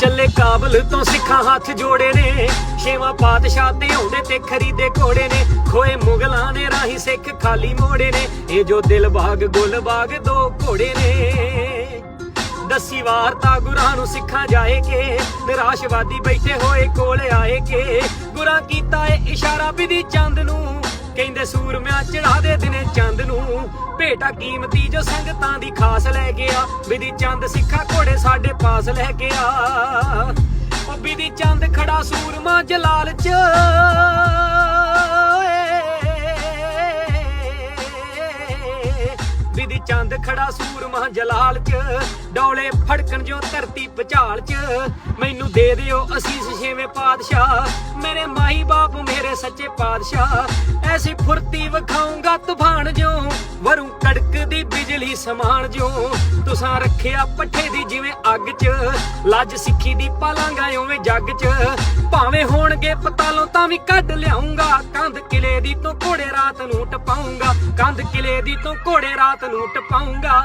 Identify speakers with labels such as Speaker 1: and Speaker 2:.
Speaker 1: ਚੱਲੇ ਕਾਬਲ ਤੋਂ ਸਿੱਖਾਂ ਹੱਥ ਜੋੜੇ ਨੇ। ਛੇਵਾਂ ਪਾਤਸ਼ਾਹ ਤੇ ਆਉਂਦੇ ਤੇ ਖਰੀਦੇ ਘੋੜੇ ਨੇ। ਖੋਏ ਮੁਗਲਾਂ ਦੇ ਰਾਹੀਂ ਸਿੱਖ ਖਾਲੀ ਮੋੜੇ ਨੇ। ਇਹ ਜੋ ਦਿਲ ਬਾਗ, ਗੁੱਲ ਬਾਗ ਦੋ ਘੋੜੇ ਨੇ। ਦਸੀ ਵਾਰਤਾ ਗੁਰਾਂ ਨੂੰ ਸਿੱਖਾਂ ਜਾਏ ਕੇ। ਨਿਰਾਸ਼ਵਾਦੀ ਬੈਠੇ ਹੋਏ ਕੋਲ ਆਏ ਕੇ। ਗੁਰਾਂ ਕੀਤਾ ਏ ਇਸ਼ਾਰਾ ਬਿਧੀ ਚੰਦ ਨੂੰ। ਕਹਿੰਦੇ ਸੂਰਮਿਆਂ ਚੜਾ ਦੇ ਦਿਨੇ ਚੰਦ ਨੂੰ। ਭੇਟਾ ਕੀਮਤੀ ਜੋ ਸੰਗਤਾਂ ਦੀ ਖਾਸ ਲੈ ਗਿਆ। ਬਿਧੀ ਚੰਦ ਸਿੱਖਾ ਘੋੜੇ ਸਾਡੇ ਪਾਸ ਲੈ ਗਿਆ। ਉਹ ਬਿਧੀ ਚੰਦ ਖੜਾ ਸੂਰਮਾ ਜਲਾਲ ਚ। ਵਿਧੀ ਚੰਦ ਖੜਾ ਸੂਰਮਾ ਜਲਾਲ ਚ। ਡੌਲੇ ਫੜਕਣ ਜੋ ਧਰਤੀ ਪਚਾਲ ਚ। ਮੈਨੂੰ ਦੇ ਦਿਓ ਅਸੀਸ ਛੇਵੇਂ ਪਾਤਸ਼ਾਹ। ਮੇਰੇ ਮਾਈ ਬਾਪ ਮੇਰੇ ਸੱਚੇ ਪਾਤਸ਼ਾਹ। ਐਸੀ ਫੁਰਤੀ ਵਿਖਾਉਂਗਾ ਤੂਫਾਨ ਜਿਉਂ ਵਰੂ ਕੜਕਦੀ ਬਿਜਲੀ ਸਮਾਨ ਜੋ ਤੁਸਾਂ ਰੱਖਿਆ ਪੱਠੇ ਦੀ ਜਿਵੇਂ ਅੱਗ ਚ। ਲੱਜ ਸਿੱਖੀ ਦੀ ਪਾਲਾਂਗਾ ਓਵੇਂ ਜੱਗ ਚ। ਭਾਵੇਂ ਹੋਣਗੇ ਪਤਾਲੋਂ ਤਾਂ ਵੀ ਕੱਢ ਲਿਆਉਂਗਾ ਕੰਧ ਕਿਲੇ ਦੀ ਤੋਂ ਘੋੜੇ ਰਾਤ ਨੂੰ ਟਪਾਉਂਗਾ ਕੰਧ ਕਿਲੇ ਦੀ ਤੋਂ ਘੋੜੇ ਰਾਤ ਨੂੰ ਟਪਾਉਂਗਾ